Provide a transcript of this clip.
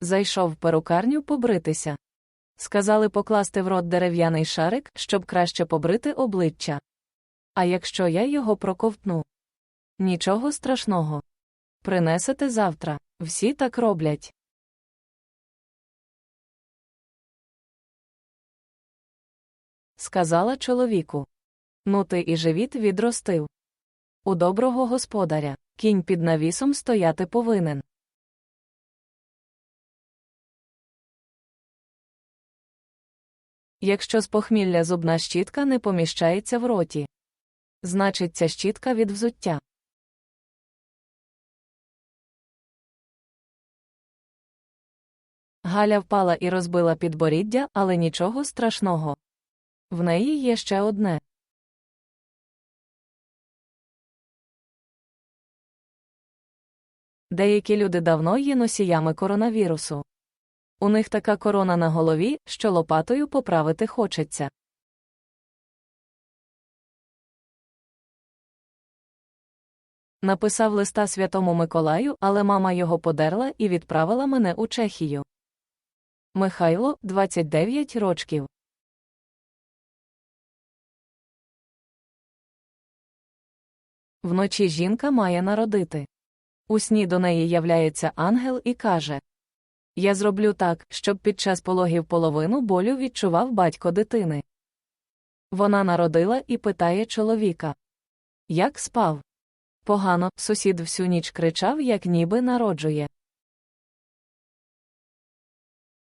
Зайшов в перукарню побритися. Сказали покласти в рот дерев'яний шарик, щоб краще побрити обличчя. А якщо я його проковтну? Нічого страшного. Принесете завтра. Всі так роблять. Сказала чоловіку. Ну ти і живіт відростив. У доброго господаря кінь під навісом стояти повинен. Якщо з похмілля зубна щітка не поміщається в роті. Значить ця щітка від взуття. Галя впала і розбила підборіддя, але нічого страшного. В неї є ще одне. Деякі люди давно є носіями коронавірусу. У них така корона на голові, що лопатою поправити хочеться. Написав листа святому Миколаю, але мама його подерла і відправила мене у Чехію. Михайло, 29 рочків. Вночі жінка має народити. У сні до неї являється ангел і каже Я зроблю так, щоб під час пологів половину болю відчував батько дитини. Вона народила і питає чоловіка Як спав? Погано, сусід всю ніч кричав, як ніби народжує.